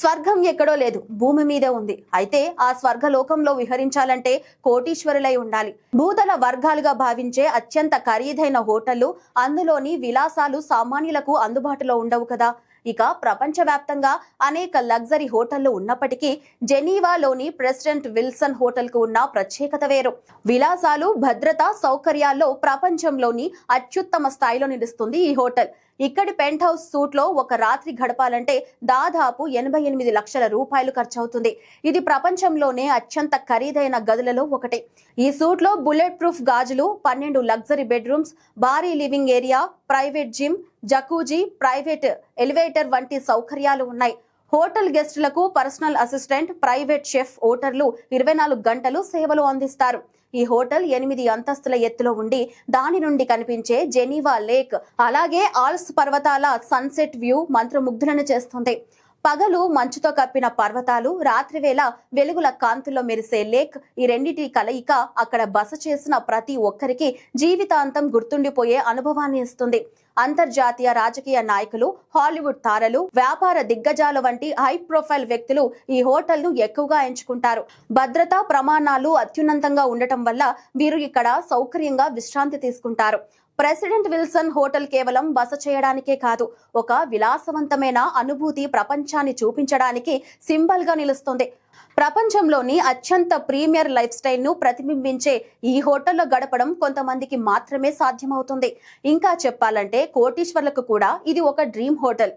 స్వర్గం ఎక్కడో లేదు భూమి మీదే ఉంది. అయితే ఆ స్వర్గలోకంలో విహరించాలంటే కోటీశ్వరులై ఉండాలి. భూతల వర్గాలుగా భావించే అత్యంత ఖరీదైన హోటళ్ళు అందులోని విలాసాలు సామాన్యులకు అందుబాటులో ఉండవు కదా. ఇక ప్రపంచవ్యాప్తంగా అనేక లగ్జరీ హోటళ్ళు ఉన్నప్పటికీ జెనీవాలోని ప్రెసిడెంట్ విల్సన్ హోటల్కు ఉన్న ప్రత్యేకత వేరు. విలాసాలు భద్రత సౌకర్యాల్లో ప్రపంచంలోని అత్యుత్తమ స్థాయిలో నిలుస్తుంది ఈ హోటల్. ఇక్కడి పెంట్ హౌస్ సూట్లో ఒక రాత్రి గడపాలంటే దాదాపు ఎనభై ఎనిమిది లక్షల రూపాయలు ఖర్చవుతుంది. ఇది ప్రపంచంలోనే అత్యంత ఖరీదైన గదులలో ఒకటి. ఈ సూట్లో బుల్లెట్ ప్రూఫ్ గాజులు పన్నెండు లగ్జరీ బెడ్రూమ్స్ భారీ living area private gym jacuzzi private elevator వంటి సౌకర్యాలు ఉన్నాయి. హోటల్ గెస్టులకు పర్సనల్ అసిస్టెంట్ ప్రైవేట్ షెఫ్ ఓటర్లు ఇరవై నాలుగు గంటలు సేవలు అందిస్తారు. ఈ హోటల్ ఎనిమిది అంతస్తుల ఎత్తులో ఉండి దాని నుండి కనిపించే జెనీవా లేక్ అలాగే ఆల్స్ పర్వతాల సన్సెట్ వ్యూ మంత్రముగ్ధులను చేస్తుంది. పగలు మంచుతో కప్పిన పర్వతాలు రాత్రివేళ వెలుగుల కాంతుల్లో మెరిసే లేక్ ఈ రెండిటి కలయిక అక్కడ బస చేసిన ప్రతి ఒక్కరికి జీవితాంతం గుర్తుండిపోయే అనుభవాన్ని ఇస్తుంది. అంతర్జాతీయ రాజకీయ నాయకులు హాలీవుడ్ తారలు వ్యాపార దిగ్గజాల వంటి హై ప్రొఫైల్ వ్యక్తులు ఈ హోటల్ను ఎక్కువగా ఎంచుకుంటారు. భద్రతా ప్రమాణాలు అత్యున్నతంగా ఉండటం వల్ల వీరు ఇక్కడ సౌకర్యంగా విశ్రాంతి తీసుకుంటారు. ప్రెసిడెంట్ విల్సన్ హోటల్ కేవలం బస చేయడానికే కాదు ఒక విలాసవంతమైన అనుభూతి ప్రపంచాన్ని చూపించడానికి సింబల్గా నిలుస్తుంది. ప్రపంచంలోని అత్యంత ప్రీమియర్ లైఫ్ స్టైల్ను ప్రతిబింబించే ఈ హోటల్లో గడపడం కొంతమందికి మాత్రమే సాధ్యమవుతుంది. ఇంకా చెప్పాలంటే కోటీశ్వర్లకు కూడా ఇది ఒక డ్రీమ్ హోటల్.